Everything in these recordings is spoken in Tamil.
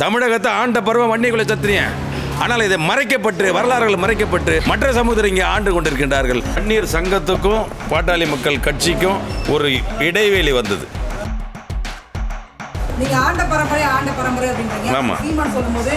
தமிழகத்தை ஆண்ட பருவம் வன்னியகுல சத்திரியன் ஆனால் இதை மறைக்கப்பட்டு வரலாறுகள் மறைக்கப்பட்டு மற்ற சமூகத்தில் இங்கே ஆண்டு கொண்டிருக்கின்றார்கள். வன்னியர் சங்கத்துக்கும் பாட்டாளி மக்கள் கட்சிக்கும் ஒரு இடைவெளி வந்தது. நீங்க ஆண்ட பரம்பரை ஆண்ட பரம்பரை அப்படின்றீங்க. ஆமா. சீமான் சொல்லும்போது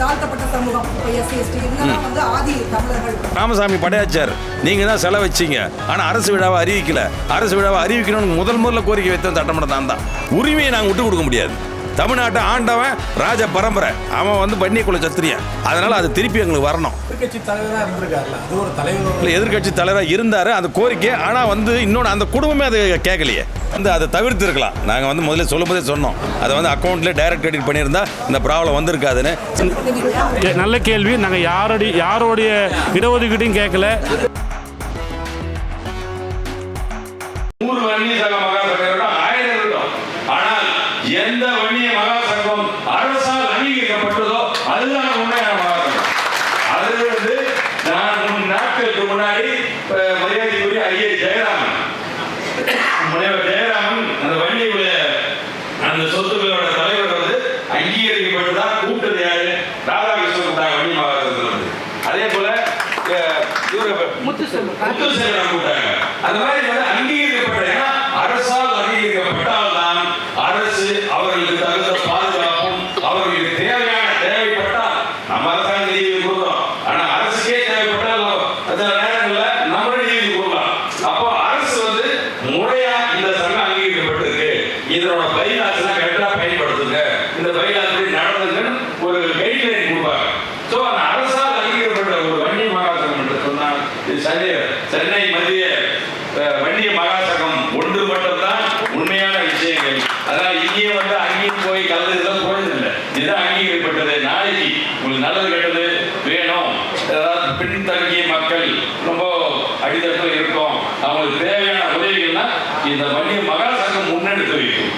தாழ்த்தப்பட்ட சமூகம் எஸ்சி எஸ்டி இவங்கெல்லாம் வந்து ஆதி தமிழர்கள். ராமசாமி படையாச்சார். நீங்கள் தான் செலவு வச்சீங்க ஆனால் அரசு விழாவை அறிவிக்கல. அரசு விழாவை அறிவிக்கணும்னு முதல் முதல்ல கோரிக்கை வைத்தோம் சட்டமன்றம் தான் தான் உரிமையை நாங்கள் விட்டு கொடுக்க முடியாது. தமிழ்நாட்டை ஆண்டவன் ராஜ பரம்பரை. அவன் வந்து பன்னிக்குள்ள சத்திரியன் அதனால் அது திருப்பி எங்களுக்கு வரணும். எதிர்கட்சி தலைவராக இருந்திருக்காருல்ல அது ஒரு தலைவர் இல்லை எதிர்கட்சி தலைவராக இருந்தார் அந்த கோரிக்கை. ஆனால் வந்து இன்னொன்று அந்த குடும்பமே அதை கேட்கலையே. வந்து அதை தவிர்த்து இருக்கலாம். நாங்கள் வந்து முதல்ல சொல்லும்போதே சொன்னோம். அதை வந்து அக்கௌண்ட்லேயே டைரக்ட் கிரெடிட் பண்ணியிருந்தா இந்த ப்ராப்ளம் வந்திருக்காதுன்னு. நல்ல கேள்வி. நாங்கள் யாரோடைய யாரோடைய இடஒதுக்கீட்டையும் கேட்கல. அந்த மாதிரி வந்து அங்கீகரிக்கப்பட்ட அரசால் அங்கீகரிக்கப்பட்டால் தான் அரசு அவர்களுக்கு தகுந்த பாதுகாப்பும் அவர்களுக்கு தேவையான தேவைப்பட்டால் நம்ம அரசாங்க நிதி கொடுக்குறோம். ஆனா அரசுக்கே தேவைப்பட்டால் சில நேரங்களில் நம்மளே நிதி கொடுக்கலாம். அப்போ அரசு வந்து முறையா இந்த சங்கம் அங்கீகரிக்கப்பட்டிருக்கு இதனோட பைலாஸ் எல்லாம் கரெக்டா பயன்படுத்துங்க இந்த பைலாஸ் படி நடந்துங்கன்னு ஒரு கைட்லைன் கொடுப்பாங்க ஸோ அந்த அரசால் அங்கீகரிக்கப்பட்ட ஒரு வன்னி மகாசங்கம் என்று சொன்னால் இது சென்னை சென்னை மத்திய அஹ், வன்னிய மகாசங்கம் ஒன்று மட்டும்தான் உண்மையான விஷயங்கள் அதனால் இங்கேயே வந்து அங்கேயும் போய் கலந்து இதெல்லாம் போனதில்லை இதுதான் அங்கீகரிக்கப்பட்டது நாளைக்கு உங்களுக்கு நல்லது கெட்டது வேணும் அதாவது பின்தங்கிய மக்கள் ரொம்ப அடித்தட்டில் இருக்கும் அவங்களுக்கு தேவையான உதவிகள்னா இந்த வன்னிய மகாசங்கம் முன்னெடுத்து வைக்கும்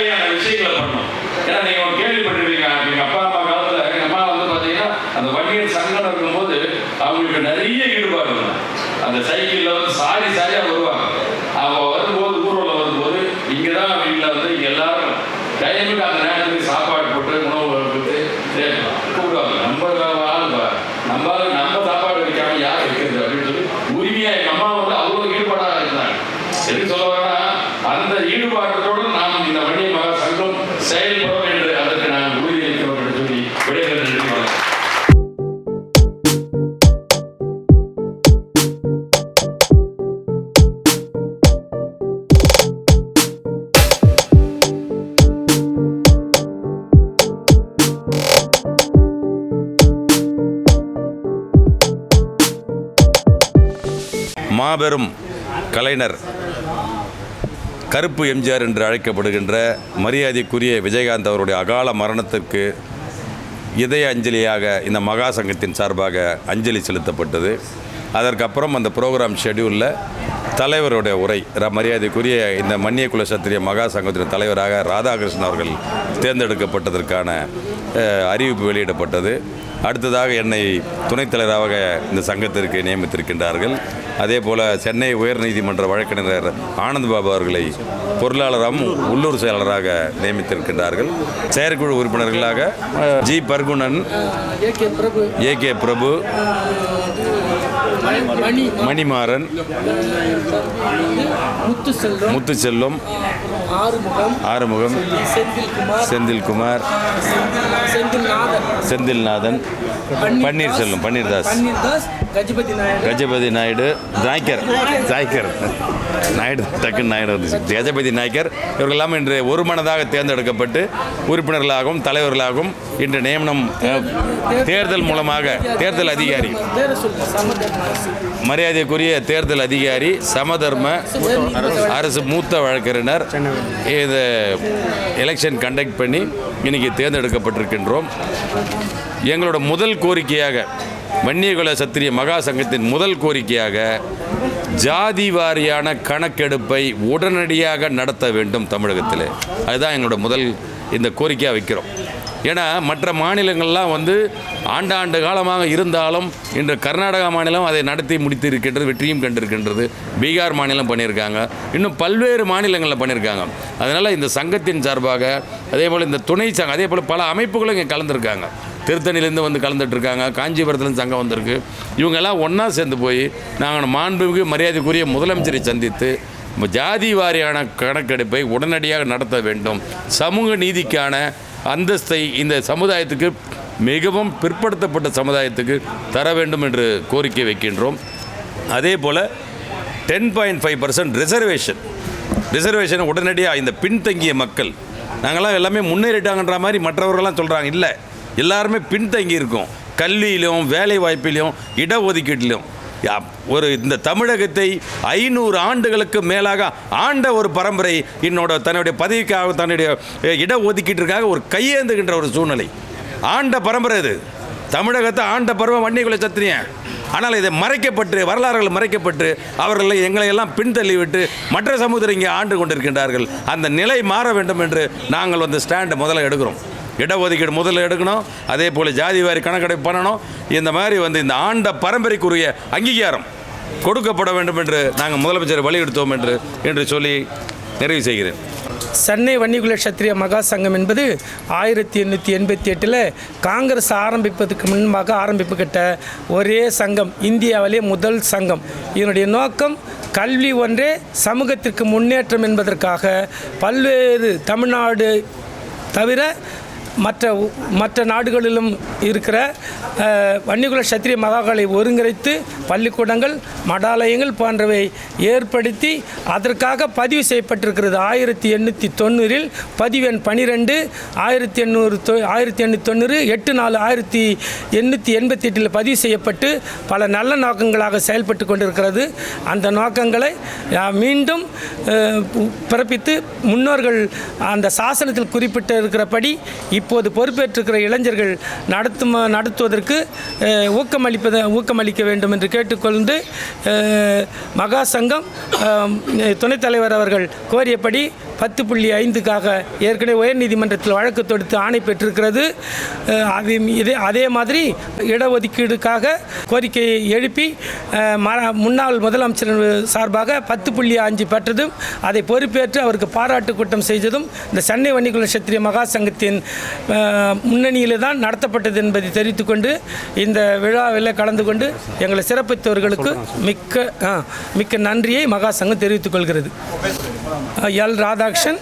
தேவையான விஷயங்களை பண்ணும் ஏன்னா நீங்க ஒரு கேள்விப்பட்டிருப்பீங்க எங்க அப்பா அம்மா காலத்துல எங்க அம்மா வந்து பாத்தீங்கன்னா அந்த வன்னியர் சங்கடம் இருக்கும்போது அவங்களுக்கு நிறைய ஈடுபாடு அந்த சைக்கிள்ல வந்து சாரி சாரியா வருவாங்க. மாபெரும் கலைஞர் கருப்பு எம்ஜிஆர் என்று அழைக்கப்படுகின்ற மரியாதைக்குரிய விஜயகாந்த் அவருடைய அகால மரணத்திற்கு இதய அஞ்சலியாக இந்த மகா சங்கத்தின் சார்பாக அஞ்சலி செலுத்தப்பட்டது. அதற்கப்புறம் அந்த ப்ரோக்ராம் ஷெடியூலில் தலைவருடைய உரை ர- மரியாதைக்குரிய இந்த மன்னிய குல சத்திரிய மகா சங்கத்தின் தலைவராக ராதாகிருஷ்ணன் அவர்கள் தேர்ந்தெடுக்கப்பட்டதற்கான அறிவிப்பு வெளியிடப்பட்டது. அடுத்ததாக என்னை துணைத் தலைவராக இந்த சங்கத்திற்கு நியமித்திருக்கின்றார்கள். அதே போல் சென்னை உயர்நீதிமன்ற வழக்கறிஞர் ஆனந்த் பாபு அவர்களை பொருளாளராகவும் உள்ளூர் செயலாளராக நியமித்திருக்கின்றார்கள். செயற்குழு உறுப்பினர்களாக G. Parkunan AK Prabhu A. K. Prabhu Mani Manimaran Muthu Selvam Muthuselvam Arumugam Senthilkumar Senthilkumar Senthilnathan Panneerselvam Panneerdas. Gajapathi Naidu. Naicker Naicker Naidu டக்குன்னு நாயுடு வந்துச்சு நாயக்கர் நாய்க்கர் இவர்கள் எல்லாம் இன்று ஒரு மனதாக தேர்ந்தெடுக்கப்பட்டு உறுப்பினர்களாகவும் தலைவர்களாகவும் இன்று நியமனம் தேர்தல் மூலமாக தேர்தல் அதிகாரி மரியாதைக்குரிய தேர்தல் அதிகாரி சமதர்ம அரசு மூத்த வழக்கறிஞர் இது எலெக்ஷன் கண்டக்ட் பண்ணி இன்னைக்கு தேர்ந்தெடுக்கப்பட்டிருக்கின்றோம். எங்களோட முதல் கோரிக்கையாக வன்னியகுல சத்திரிய மகா சங்கத்தின் முதல் கோரிக்கையாக ஜாதி வாரியான கணக்கெடுப்பை உடனடியாக நடத்த வேண்டும் தமிழகத்தில். அதுதான் எங்களோட முதல் இந்த கோரிக்கையாக வைக்கிறோம். ஏன்னா மற்ற மாநிலங்கள்லாம் வந்து ஆண்டாண்டு காலமாக இருந்தாலும் இன்று கர்நாடகா மாநிலம் அதை நடத்தி முடித்து இருக்கின்றது வெற்றியும் கண்டிருக்கின்றது. பீகார் மாநிலம் பண்ணியிருக்காங்க. இன்னும் பல்வேறு மாநிலங்களில் பண்ணியிருக்காங்க. அதனால் இந்த சங்கத்தின் சார்பாக அதே போல் இந்த துணை சங்கம் அதே போல் பல அமைப்புகளும் இங்கே கலந்துருக்காங்க. திருத்தணிலேருந்து வந்து கலந்துட்டு இருக்காங்க காஞ்சிபுரத்துலேருந்து சங்கம் வந்திருக்கு. இவங்கெல்லாம் ஒன்றா சேர்ந்து போய் நாங்கள் மாண்புமிகு மரியாதைக்குரிய முதலமைச்சரை சந்தித்து ஜாதி வாரியான கணக்கெடுப்பை உடனடியாக நடத்த வேண்டும். சமூக நீதிக்கான அந்தஸ்தை இந்த சமுதாயத்துக்கு மிகவும் பிற்படுத்தப்பட்ட சமுதாயத்துக்கு தர வேண்டும் என்று கோரிக்கை வைக்கின்றோம். அதே போல் ten point five percent reservation reservation உடனடியாக இந்த பின்தங்கிய மக்கள் நாங்களாம் எல்லாமே முன்னேறிட்டாங்கன்ற மாதிரி மற்றவர்கள்லாம் சொல்கிறாங்க இல்லை எல்லாருமே பின்தங்கி இருக்கோம். கல்வியிலும் வேலை வாய்ப்பிலும் இடஒதுக்கீட்டிலும். யா- ஒரு இந்த தமிழகத்தை ஐநூறு ஆண்டுகளுக்கு மேலாக ஆண்ட ஒரு பரம்பரை என்னோட தன்னுடைய பதவிக்காக தன்னுடைய இட இடஒதுக்கீட்டிற்காக ஒரு கையேந்துகின்ற ஒரு சூழ்நிலை. ஆண்ட பரம்பரை இது தமிழகத்தை ஆண்ட பருவம் வன்னியகுல சத்திரியன் ஆனால் இதை மறைக்கப்பட்டு வரலாறுகள் மறைக்கப்பட்டு அவர்களை எங்களை எல்லாம் பின்தள்ளிவிட்டு மற்ற சமுதிரம் இங்கே ஆண்டு கொண்டிருக்கின்றார்கள். அந்த நிலை மாற வேண்டும் என்று நாங்கள் வந்து ஸ்டாண்டை முதல்ல எடுக்கிறோம். இடஒதுக்கீடு முதல்ல எடுக்கணும். அதே போல் ஜாதி வாரி கணக்கெடுப்பு பண்ணணும். இந்த மாதிரி வந்து இந்த ஆண்ட பரம்பரைக்குரிய அங்கீகாரம் கொடுக்கப்பட வேண்டும் என்று நாங்கள் முதலமைச்சர் வலியுறுத்தோம் என்று என்று சொல்லி நிறைவு செய்கிறேன். சென்னை வன்னிகுல சத்திரிய மகா சங்கம் என்பது ஆயிரத்தி எண்ணூற்றி எண்பத்தி எட்டில் காங்கிரஸ் ஆரம்பிப்பதற்கு முன்பாக ஆரம்பிப்புக்கிட்ட ஒரே சங்கம் இந்தியாவிலே முதல் சங்கம். இதனுடைய நோக்கம் கல்வி ஒன்றே சமூகத்திற்கு முன்னேற்றம் என்பதற்காக பல்வேறு தமிழ்நாடு தவிர மற்ற மற்ற நாடுகளிலும் இருக்கிற வன்னிகுல சத்திரிய மகாக்களை ஒருங்கிணைத்து பள்ளிக்கூடங்கள் மடாலயங்கள் போன்றவை ஏற்படுத்தி அதற்காக பதிவு செய்யப்பட்டிருக்கிறது. ஆயிரத்தி எண்ணூற்றி தொண்ணூறில் பதிவு எண் பனிரெண்டு ஆயிரத்தி எண்ணூறு தொ ஆயிரத்தி எண்ணூற்றி தொண்ணூறு எட்டு நாலு ஆயிரத்தி எண்ணூற்றி எண்பத்தி எட்டில் பதிவு செய்யப்பட்டு பல நல்ல நோக்கங்களாக செயல்பட்டு கொண்டிருக்கிறது. அந்த நோக்கங்களை மீண்டும் பிறப்பித்து முன்னோர்கள் அந்த சாசனத்தில் குறிப்பிட்டிருக்கிறபடி இப்போது பொறுப்பேற்றிருக்கிற இளைஞர்கள் நடத்தும் நடத்துவதற்கு அஹ், ஊக்கமளிப்பத ஊக்கமளிக்க வேண்டும் என்று கேட்டுக்கொண்டு மகா சங்கம் அஹ், துணைத் தலைவர் அவர்கள் கோரியபடி பத்து புள்ளி ஐந்துக்காக ஏற்கனவே உயர்நீதிமன்றத்தில் வழக்கு தொடுத்து ஆணை பெற்றிருக்கிறது. அது இதே அதே மாதிரி இடஒதுக்கீடுக்காக கோரிக்கையை எழுப்பி முன்னாள் முதலமைச்சர் சார்பாக பத்து புள்ளி அஞ்சு பெற்றதும் அதை பொறுப்பேற்று அவருக்கு பாராட்டு கூட்டம் செய்ததும் இந்த சென்னை வன்னிகுல சத்திரிய மகா சங்கத்தின் முன்னணியில் தான் நடத்தப்பட்டது என்பதை தெரிவித்துக்கொண்டு இந்த விழாவில் கலந்து கொண்டு எங்களை சிறப்பித்தவர்களுக்கு மிக்க மிக்க நன்றியை மகா சங்கம் தெரிவித்துக் கொள்கிறது. எல் ராதாகிருஷ்ணன்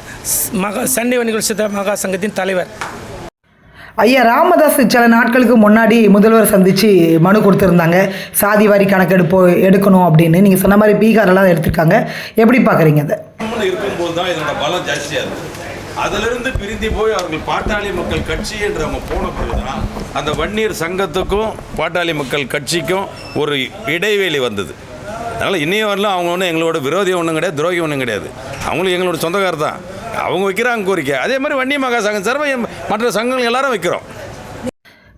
மகா சென்னை வணிகர் சித்த மகா சங்கத்தின் தலைவர். ஐயா ராமதாஸ் சில நாட்களுக்கு முன்னாடி முதல்வர் சந்தித்து மனு கொடுத்துருந்தாங்க. சாதி வாரி கணக்கெடுப்பு எடுக்கணும் அப்படின்னு. நீங்கள் சொன்ன மாதிரி பீகாரெல்லாம் எடுத்திருக்காங்க. எப்படி பார்க்குறீங்க அதை? இருக்கும்போது தான் இதனோட பலம் ஜாஸ்தியாக இருக்குது அதிலிருந்து பிரிந்து போய் அவர்கள் பாட்டாளி மக்கள் கட்சி என்று அவங்க போன பிறகுதான் அந்த வன்னியர் சங்கத்துக்கும் பாட்டாளி மக்கள் கட்சிக்கும் ஒரு இடைவெளி வந்தது. அதனால் இன்னைய வரலாம் அவங்க ஒன்றும் எங்களோட விரோதி ஒன்றும் கிடையாது துரோகி ஒன்றும் கிடையாது. அவங்களும் எங்களோட சொந்தக்காரர் தான் அவங்க வைக்கிறாங்க கோரிக்கை. அதே மாதிரி வன்னிய மகா சங்கம் எம் மற்ற சங்கங்கள் எல்லாரும் வைக்கிறோம்.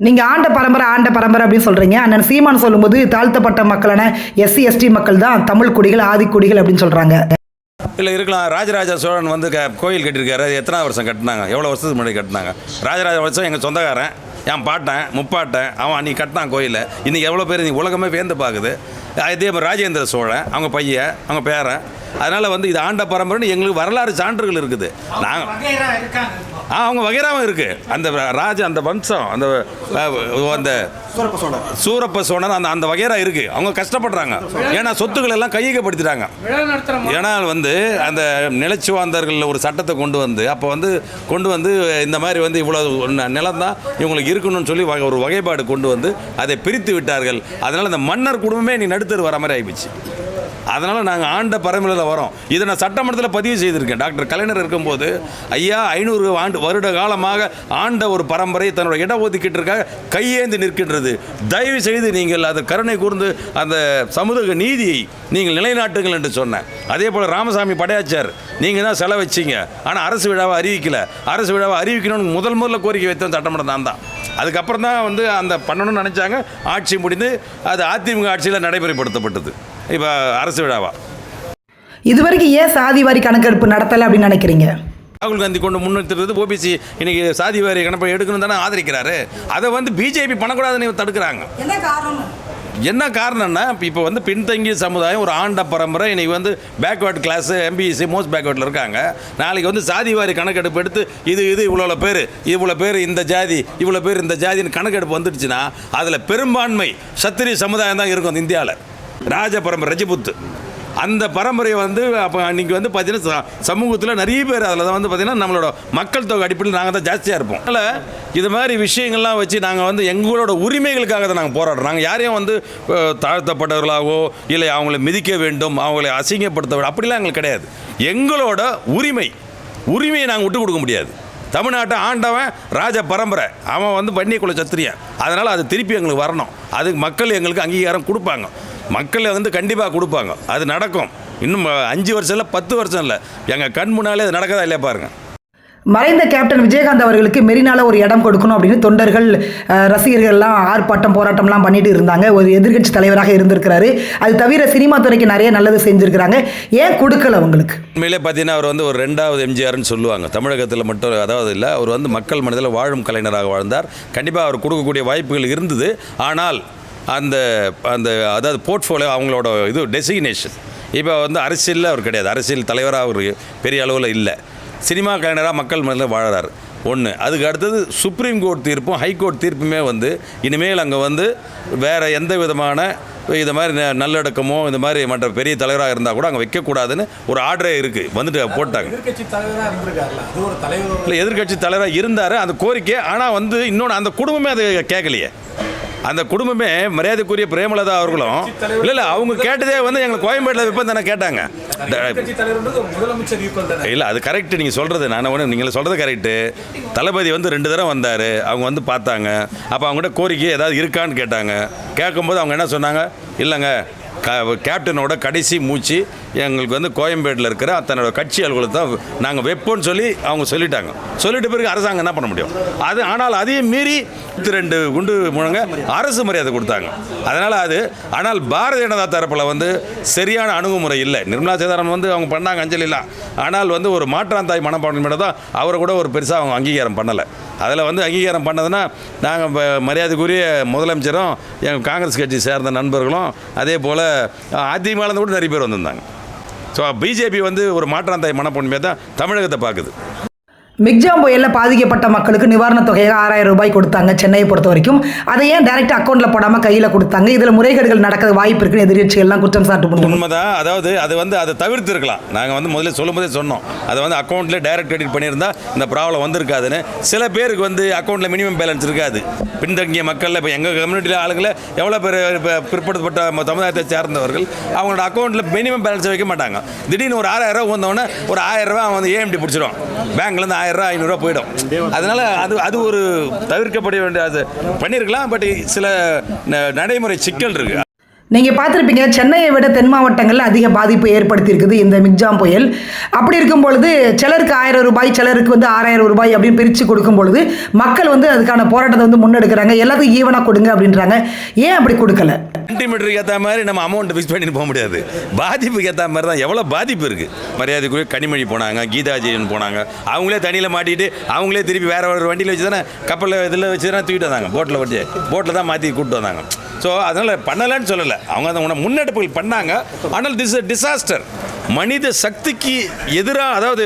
நீங்கள் ஆண்ட பரம்பரை ஆண்ட பரம்பரை அப்படின்னு சொல்கிறீங்க அண்ணன் சீமான் சொல்லும்போது தாழ்த்தப்பட்ட மக்களான எஸ்சி எஸ்டி மக்கள் தான் தமிழ் குடிகள் ஆதிக்குடிகள் அப்படின்னு சொல்கிறாங்க இல்லை இருக்கலாம். ராஜராஜ சோழன் வந்து க கோயில் கட்டியிருக்காரு. அது எத்தனை வருஷம் கட்டினாங்க? எவ்வளோ வருஷத்துக்கு முன்னாடி கட்டினாங்க? ராஜராஜ வருஷம் எங்கள் சொந்தக்காரன். என் பாட்டன் முப்பாட்டன் அவன் அன்றைக்கி கட்டினான் கோயிலை. இன்றைக்கி எவ்வளோ பேர் நீ உலகமே வியந்து பார்க்குது. அதே மாதிரி ராஜேந்திர சோழன் அவங்க பையன் அவங்க பேரன். அதனால் வந்து இது ஆண்ட பரம்பரைன்னு எங்களுக்கு வரலாறு சான்றுகள் இருக்குது. நாங்கள் ஆ அவங்க வகைராவும் இருக்குது அந்த ராஜ அந்த வம்சம் அந்த அந்த சூரப்ப சோழன். அந்த அந்த வகைரா இருக்குது அவங்க கஷ்டப்படுறாங்க. ஏன்னா சொத்துக்கள் எல்லாம் கையகப்படுத்திட்டாங்க. ஏன்னா வந்து அந்த நிலச்சுவாந்தர்கள் ஒரு சட்டத்தை கொண்டு வந்து அப்போ வந்து கொண்டு வந்து இந்த மாதிரி வந்து இவ்வளோ நிலம் தான் இவங்களுக்கு இருக்கணும்னு சொல்லி ஒரு வகைப்பாடு கொண்டு வந்து அதை பிரித்து விட்டார்கள். அதனால் அந்த மன்னர் குடும்பமே நீ நடுத்தர் வர மாதிரி ஆயிடுச்சு அதனால் நாங்கள் ஆண்ட பரம்பரையில் வரோம். இதை நான் சட்டமன்றத்தில் பதிவு செய்திருக்கேன். டாக்டர் கலைஞர் இருக்கும்போது ஐயா ஐநூறு ஆண்டு வருட காலமாக ஆண்ட ஒரு பரம்பரை தன்னோட இடஒதுக்கீட்டிற்காக கையேந்து நிற்கின்றது. தயவு செய்து நீங்கள் அதை கருணை கூர்ந்து அந்த சமூக நீதியை நீங்கள் நிலைநாட்டுங்கள் என்று சொன்னேன். அதே போல் ராமசாமி படையாச்சார் நீங்கள் தான் செலவு வச்சீங்க. ஆனால் அரசு விழாவை அறிவிக்கலை. அரசு விழாவை அறிவிக்கணும்னு முதல் முதல்ல கோரிக்கை வைத்தோம் சட்டமன்றம் நான் தான். அதுக்கப்புறம் தான் வந்து அந்த பண்ணணும்னு நினச்சாங்க. ஆட்சி முடிந்து அது அதிமுக ஆட்சியில் நடைமுறைப்படுத்தப்பட்டது. இப்போ அரசு விழாவா? இது வரைக்கும் ஏன் சாதி வாரி கணக்கெடுப்பு நடத்தலை அப்படின்னு நினைக்கிறீங்க? ராகுல் காந்தி கொண்டு முன்னிறுத்துறது ஓபிசி இன்னைக்கு சாதி வாரி கணப்பை எடுக்கணும் தானே ஆதரிக்கிறாரு. அதை வந்து பிஜேபி பண்ணக்கூடாதுன்னு தடுக்கிறாங்க. என்ன காரணம்? என்ன காரணம்னா இப்போ வந்து பின்தங்கிய சமுதாயம் ஒரு ஆண்ட பரம்பரை. இன்னைக்கு வந்து பேக்வேர்ட் கிளாஸ் எம்பிஎஸ்சி மோஸ்ட் பேக்வேர்டில் இருக்காங்க. நாளைக்கு வந்து சாதி வாரி கணக்கெடுப்பு எடுத்து இது இது இவ்வளோ பேர் இவ்வளோ பேர் இந்த ஜாதி இவ்வளோ பேர் இந்த ஜாதின்னு கணக்கெடுப்பு வந்துடுச்சுன்னா அதில் பெரும்பான்மை சத்திரிய சமுதாயம் தான் இருக்கும் இந்தியாவில் ராஜ பரம்பரை ரஜபுத்து அந்த பரம்பரை வந்து அப்போ அன்றைக்கி வந்து பார்த்தீங்கன்னா ச- சமூகத்தில் நிறைய பேர் அதில் தான் வந்து பார்த்திங்கன்னா நம்மளோட மக்கள் தொகை அடிப்படையில் நாங்கள் தான் ஜாஸ்தியாக இருப்போம். அதனால் இது மாதிரி விஷயங்கள்லாம் வச்சு நாங்கள் வந்து எங்களோட உரிமைகளுக்காக தான் நாங்கள் போராடுறோம். நாங்கள் யாரையும் வந்து தாழ்த்தப்பட்டவர்களாகவோ இல்லை அவங்கள மிதிக்க வேண்டும் அவங்களை அசிங்கப்படுத்த வேண்டும் அப்படிலாம் எங்களுக்கு கிடையாது. எங்களோட உரிமை உரிமையை நாங்கள் விட்டு கொடுக்க முடியாது. தமிழ்நாட்டை ஆண்டவன் ராஜ பரம்பரை. அவன் வந்து பன்னிக்குள்ள சத்திரியன். அதனால் அது திருப்பி எங்களுக்கு வரணும். அதுக்கு மக்கள் எங்களுக்கு அங்கீகாரம் கொடுப்பாங்க. மக்கள் வந்து கண்டிப்பாக கொடுப்பாங்க. அது நடக்கும். இன்னும் அஞ்சு வருஷம் இல்லை பத்து வருஷம் இல்லை. எங்கள் கண் முன்னாலே அது நடக்கதா இல்லையா பாருங்கள் மறைந்த கேப்டன் விஜயகாந்த் அவர்களுக்கு மெரினால ஒரு இடம் கொடுக்கணும் அப்படின்னு தொண்டர்கள் ரசிகர்கள்லாம் ஆர்ப்பாட்டம் போராட்டம்லாம் பண்ணிட்டு இருந்தாங்க. ஒரு எதிர்க்கட்சி தலைவராக இருந்திருக்கிறாரு. அது தவிர சினிமா துறைக்கு நிறைய நல்லது செஞ்சிருக்கிறாங்க. ஏன் கொடுக்கல அவங்களுக்கு? உண்மையிலே பார்த்தீங்கன்னா அவர் வந்து ஒரு ரெண்டாவது எம்ஜிஆர்னு சொல்லுவாங்க. தமிழகத்தில் மட்டும் அதாவது இல்லை அவர் வந்து மக்கள் மனதில் வாழும் கலைஞராக வாழ்ந்தார். கண்டிப்பாக அவர் கொடுக்கக்கூடிய வாய்ப்புகள் இருந்தது. ஆனால் அந்த அந்த அதாவது போர்ட்ஃபோலியோ அவங்களோட இது டெசிக்னேஷன் இப்போ வந்து அரசியலில் அவர் கிடையாது. அரசியல் தலைவராக அவர் பெரிய அளவில் இல்லை. சினிமா கலைஞராக மக்கள் மனதில் வாழறாரு. ஒன்று அதுக்கு அடுத்தது சுப்ரீம் கோர்ட் தீர்ப்பும் ஹைகோர்ட் தீர்ப்புமே வந்து இனிமேல் அங்கே வந்து வேறு எந்த விதமான இது மாதிரி நல்லடக்கமோ இந்த மாதிரி மற்ற பெரிய தலைவராக இருந்தால் கூட அங்கே வைக்கக்கூடாதுன்னு ஒரு ஆர்டரே இருக்குது வந்துட்டு போட்டாங்க. இல்லை எதிர்க்கட்சி தலைவராக இருந்தார். அந்த கோரிக்கை. ஆனால் வந்து இன்னொன்று அந்த குடும்பமே அதை கேட்கலையே அந்த குடும்பமே மரியாதைக்குரிய பிரேமலதா அவர்களும் இல்லை இல்லை அவங்க கேட்டதே வந்து எங்களை கோயம்பேட்டில் வைப்பேன் தானே கேட்டாங்க. இல்லை அது கரெக்ட் நீங்கள் சொல்கிறது நான் ஒன்று நீங்கள் சொல்கிறது கரெக்டு தளபதி வந்து ரெண்டு தடவை வந்தார் அவங்க வந்து பார்த்தாங்க. அப்போ அவங்ககிட்ட கோரிக்கை ஏதாவது இருக்கான்னு கேட்டாங்க. கேட்கும்போது அவங்க என்ன சொன்னாங்க? இல்லைங்க கேப்டனோட கடைசி மூச்சு எங்களுக்கு வந்து கோயம்பேட்டில் இருக்கிற தன்னோட கட்சி அலுவலகத்தை தான் நாங்கள் வைப்போம்னு சொல்லி அவங்க சொல்லிட்டாங்க. சொல்லிட்ட பிறகு அரசாங்கம் என்ன பண்ண முடியும்? அது ஆனால் அதையும் மீறி இருபத்தி ரெண்டு குண்டு முழங்க அரசு மரியாதை கொடுத்தாங்க. அதனால் அது ஆனால் பாரதிய ஜனதா தரப்பில் வந்து சரியான அணுகுமுறை இல்லை. நிர்மலா சீதாராமன் வந்து அவங்க பண்ணாங்க அஞ்சலிலாம். ஆனால் வந்து ஒரு மாற்றாந்தாய் மனப்பான்மை தான் அவரை கூட ஒரு பெருசாக அவங்க அங்கீகாரம் பண்ணலை. அதில் வந்து அங்கீகாரம் பண்ணதுன்னா நாங்கள் மரியாதைக்குரிய முதலமைச்சரும் எங்கள் காங்கிரஸ் கட்சி சேர்ந்த நண்பர்களும் அதே போல் அதிமுகலேருந்து கூட நிறைய பேர் வந்திருந்தாங்க. ஸோ பிஜேபி வந்து ஒரு மாற்றாந்தாய் மனப்பான்மையை தான் தமிழகத்தை பார்க்குது. மிக்ஜாம் புயலில் பாதிக்கப்பட்ட மக்களுக்கு நிவாரணத் தொகையாக ஆறாயிரம் ரூபாய் கொடுத்தாங்க. சென்னையை பொறுத்த வரைக்கும். அதை ஏன் டைரக்ட் அக்கௌண்ட்டில் போடாமல் கையில் கொடுத்தாங்க? இதில் முறைகேடுகள் நடக்க வாய்ப்பு இருக்குன்னு எதிர்கட்சிகள்லாம் குற்றம் சாட்டு பண்ணுவாங்க உண்மைதான். அதாவது அது வந்து அதை தவிர்த்து இருக்கலாம் நாங்கள் வந்து முதல்ல சொல்லும்போதே சொன்னோம். அதை வந்து அக்கௌண்ட்டில் டைரக்ட் கிரெடிட் பண்ணியிருந்தா இந்த ப்ராப்ளம் வந்திருக்காதுன்னு. சில பேருக்கு வந்து அக்கௌண்ட்டில் மினிமம் பேலன்ஸ் இருக்காது. பின்தங்கிய மக்களில் இப்போ எங்கள் கம்யூனிட்டியில் ஆளுங்களை எவ்வளோ பேர் இப்போ பிற்படுத்தப்பட்ட சமுதாயத்தை சேர்ந்தவர்கள் அவங்களோட அக்கௌண்ட்டில் மினிமம் பேலன்ஸ் வைக்க மாட்டாங்க. திடீர்னு ஒரு ஆறாயிரம் ரூபா வந்தோடனே ஒரு ஆயிரம் ரூபா அவன் வந்து ஏஎம்டி பிடிச்சிடும் பேங்க்லேருந்து ஆயிரம் ரூபா ஐநூறுரூவா போயிடும். அதனால் அது அது ஒரு தவிர்க்கப்பட வேண்டிய அது பண்ணியிருக்கலாம் பட் சில நடைமுறை சிக்கல் இருக்குது நீங்கள் பார்த்துருப்பீங்க சென்னையை விட தென் மாவட்டங்களில் அதிக பாதிப்பு ஏற்படுத்தியிருக்குது இந்த மிக்ஜாம் புயல். அப்படி இருக்கும் பொழுது சிலருக்கு ஆயிரம் ரூபாய் சிலருக்கு வந்து ஆறாயிரம் ரூபாய் அப்படின்னு பிரித்து கொடுக்கும் பொழுது மக்கள் வந்து அதுக்கான போராட்டத்தை வந்து முன்னெடுக்கிறாங்க. எல்லாத்துக்கும் ஈவனாக கொடுங்க அப்படின்றாங்க. ஏன் அப்படி கொடுக்கல? சென்டிமீட்டருக்கு ஏற்ற மாதிரி நம்ம அமௌண்ட் ஃபிக்ஸ் பண்ணிட்டு போக முடியாது. பாதிப்புக்கு ஏற்ற மாதிரி தான் எவ்வளோ பாதிப்பு இருக்குது மரியாதைக்குரிய கனிமொழி போனாங்க கீதாஜின்னு போனாங்க. அவங்களே தண்ணியில் மாட்டிட்டு அவங்களே திருப்பி வேறு ஒரு வண்டியில் வச்சு தானே கப்பலில் இதில் வச்சு தானே தூக்கிட்டு வந்தாங்க. போட்டில் வச்சு போட்டில் தான் மாற்றி கூப்பிட்டு வந்தாங்க. ஸோ அதனால் பண்ணலான்னு சொல்லலை. அவங்க அந்த முன்னெடுப்புகள் பண்ணாங்க. ஆனால் திஸ் டிசாஸ்டர் மனித சக்திக்கு எதிராக அதாவது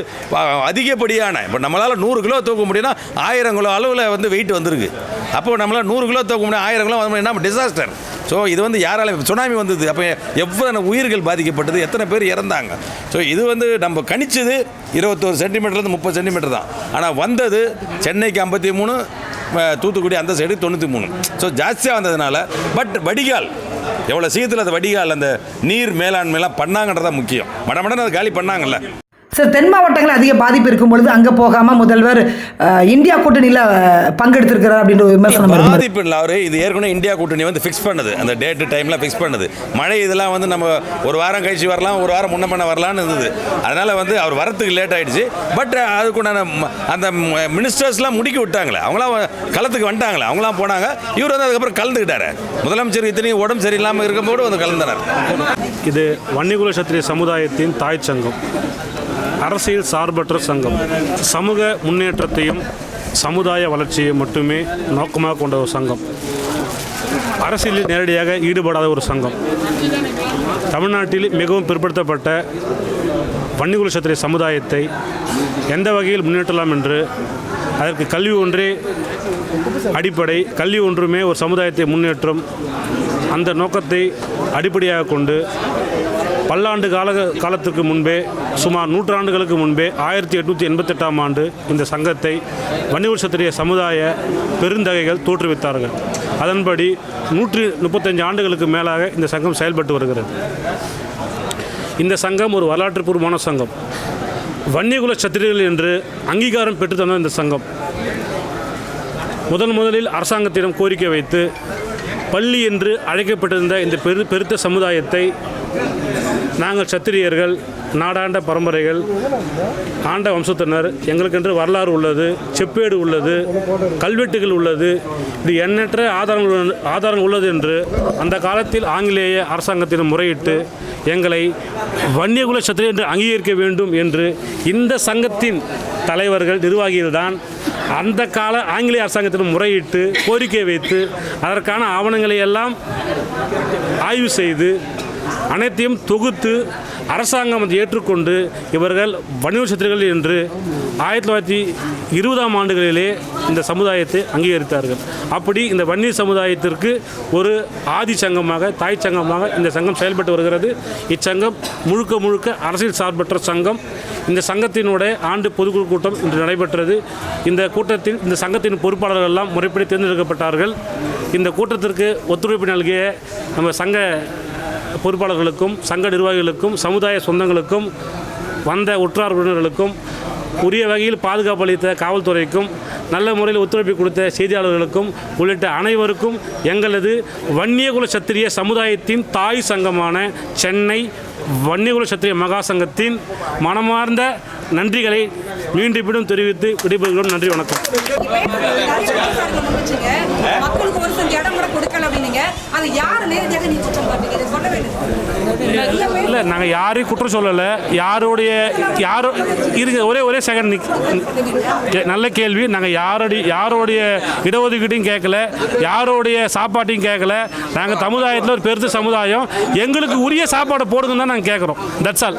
அதிகப்படியான இப்போ நம்மளால் நூறு கிலோ தூக்க முடியும்னா ஆயிரம் கிலோ அளவில் வந்து வெயிட் வந்திருக்கு. அப்போ நம்மளால் நூறு கிலோ தூக்க முடியும் ஆயிரம் கிலோ வந்து என்ன டிசாஸ்டர் ஸோ இது வந்து யாரால சுனாமி வந்தது அப்போ எவ்வளோ உயிர்கள் பாதிக்கப்பட்டது எத்தனை பேர் இறந்தாங்க. ஸோ இது வந்து நம்ம கணிச்சது இருபத்தோரு சென்டிமீட்டர்லேருந்து முப்பது சென்டிமீட்டர் தான். ஆனால் வந்தது சென்னைக்கு ஐம்பத்தி மூணு தூத்துக்குடி அந்த சைடு தொண்ணூற்றி மூணு. ஸோ ஜாஸ்தியாக வந்ததுனால பட் வடிகால் எவ்வளோ சீக்கிரத்தில் அந்த வடிகால் அந்த நீர் மேலாண்மைலாம் பண்ணாங்கன்றதா முக்கியம். மடமடன்னு அதை காலி பண்ணாங்கல்ல. சார் தென் மாவட்டங்களில் அதிக பாதிப்பு இருக்கும் பொழுது அங்கே போகாமல் முதல்வர் இந்தியா கூட்டணியில் பங்கெடுத்திருக்கிறார் அப்படின்ற ஒரு விமர்சனம் பாதிப்பு இல்லை அவர் இது ஏற்கனவே இந்தியா கூட்டணி வந்து ஃபிக்ஸ் பண்ணுது. அந்த டேட்டு டைம்லாம் ஃபிக்ஸ் பண்ணுது. மழை இதெல்லாம் வந்து நம்ம ஒரு வாரம் கழிச்சு வரலாம் ஒரு வாரம் முன்ன பண்ண வரலாம்னு இருந்தது. அதனால் வந்து அவர் வரத்துக்கு லேட் ஆயிடுச்சு. பட் அதுக்குண்டான ம- அந்த மினிஸ்டர்ஸ்லாம் முடுக்கி விட்டாங்களே. அவங்களாம் களத்துக்கு வந்துட்டாங்களே. அவங்களாம் போனாங்க. இவர் வந்து அதுக்கப்புறம் கலந்துக்கிட்டாரு. முதலமைச்சர் இத்தனையும் உடம்பு சரியில்லாமல் இருக்கும்போது வந்து கலந்துனார். இது வன்னிகுல சத்திரிய சமுதாயத்தின் தாய் சங்கம். அரசியல் சார்பற்ற சங்கம். சமூக முன்னேற்றத்தையும் சமுதாய வளர்ச்சியை மட்டுமே நோக்கமாக கொண்ட ஒரு சங்கம். அரசியலில் நேரடியாக ஈடுபடாத ஒரு சங்கம். தமிழ்நாட்டில் மிகவும் பிற்படுத்தப்பட்ட வன்னிகுல சத்திரிய சமுதாயத்தை எந்த வகையில் முன்னேற்றலாம் என்று அதற்கு கல்வி ஒன்றே அடிப்படை. கல்வி ஒன்றுமே ஒரு சமுதாயத்தை முன்னேற்றும் அந்த நோக்கத்தை அடிப்படையாக கொண்டு பல்லாண்டு கால காலத்துக்கு முன்பே சுமார் நூற்றாண்டுகளுக்கு முன்பே ஆயிரத்தி எட்நூற்றி எண்பத்தெட்டாம் ஆண்டு இந்த சங்கத்தை வன்னியூர் சத்திரிய சமுதாய பெருந்தகைகள் தோற்றுவித்தார்கள். அதன்படி நூற்றி முப்பத்தஞ்சு ஆண்டுகளுக்கு மேலாக இந்த சங்கம் செயல்பட்டு வருகிறது. இந்த சங்கம் ஒரு வரலாற்றுப்பூர்வமான சங்கம். வன்னியகுல சத்திரியர்கள் என்று அங்கீகாரம் பெற்று தந்த இந்த சங்கம். முதன் முதலில் அரசாங்கத்திடம் கோரிக்கை வைத்து பள்ளி என்று அழைக்கப்பட்டிருந்த இந்த பெரு பெருத்த சமுதாயத்தை நாங்கள் சத்திரியர்கள் நாடாண்ட பரம்பரைகள் ஆண்ட வம்சத்தினர் எங்களுக்கென்று வரலாறு உள்ளது செப்பேடு உள்ளது கல்வெட்டுகள் உள்ளது. இது எண்ணற்ற ஆதாரங்கள் உள்ள- ஆதாரங்கள் உள்ளது என்று அந்த காலத்தில் ஆங்கிலேய அரசாங்கத்திடம் முறையிட்டு எங்களை வன்னியகுல சத்திரி என்று அங்கீகரிக்க வேண்டும் என்று இந்த சங்கத்தின் தலைவர்கள் நிர்வாகிகள்தான் அந்த கால ஆங்கிலேய அரசாங்கத்திடம் முறையிட்டு கோரிக்கை வைத்து அதற்கான ஆவணங்களை எல்லாம் ஆய்வு செய்து அனைத்தையும் தொகுத்து அரசாங்கம் அதை ஏற்றுக்கொண்டு இவர்கள் வணிக சத்திரிகள் என்று ஆயிரத்தி தொள்ளாயிரத்தி இருபதாம் ஆண்டுகளிலே இந்த சமுதாயத்தை அங்கீகரித்தார்கள். அப்படி இந்த வன்னிய சமுதாயத்திற்கு ஒரு ஆதி சங்கமாக தாய் சங்கமாக இந்த சங்கம் செயல்பட்டு வருகிறது. இச்சங்கம் முழுக்க முழுக்க அரசியல் சார்பற்ற சங்கம். இந்த சங்கத்தினுடைய ஆண்டு பொதுக்குழு கூட்டம் இன்று நடைபெற்றது. இந்த கூட்டத்தில் இந்த சங்கத்தின் பொறுப்பாளர்கள் எல்லாம் முறைப்படி தேர்ந்தெடுக்கப்பட்டார்கள். இந்த கூட்டத்திற்கு ஒத்துழைப்பு நல்கிய நம்ம சங்க பொறுப்பாளர்களுக்கும் சங்க நிர்வாகிகளுக்கும் சமுதாய சொந்தங்களுக்கும் வந்த உற்றார் உறவினர்களுக்கும் உரிய வகையில் பாதுகாப்பு அளித்த காவல்துறைக்கும் நல்ல முறையில் ஒத்துழைப்பு கொடுத்த செய்தியாளர்களுக்கும் உள்ளிட்ட அனைவருக்கும் எங்களது வன்னியகுல சத்திரிய சமுதாயத்தின் தாய் சங்கமான சென்னை வன்னிகுல சத்திரிய மகா சங்கத்தின் மனமார்ந்த நன்றிகளை மீண்டும் மீண்டும் தெரிவித்து விடைபெறுகிறோம். நன்றி வணக்கம். மக்களுக்கு ஒரு செஞ்ச இடம் கூட கொடுக்கல அப்படின்னீங்க. அது யார் நேரடியாக நீ குற்றம் பார்த்தீங்க இதை சொல்ல வேண்டும் இல்லை நாங்கள் யாரையும் குற்றம் சொல்லலை. யாருடைய யாரோ இருங்க ஒரே ஒரே செகண்ட் நிக் கே- நல்ல கேள்வி. நாங்கள் யாரோடைய யாரோடைய இடஒதுக்கீட்டையும் கேட்கல. யாரோடைய சாப்பாட்டையும் கேட்கல. நாங்கள் சமுதாயத்தில் ஒரு பெருத்த சமுதாயம். எங்களுக்கு உரிய சாப்பாடை போடுங்கன்னு தான் நாங்கள் கேட்குறோம் தட்ஸ் ஆல்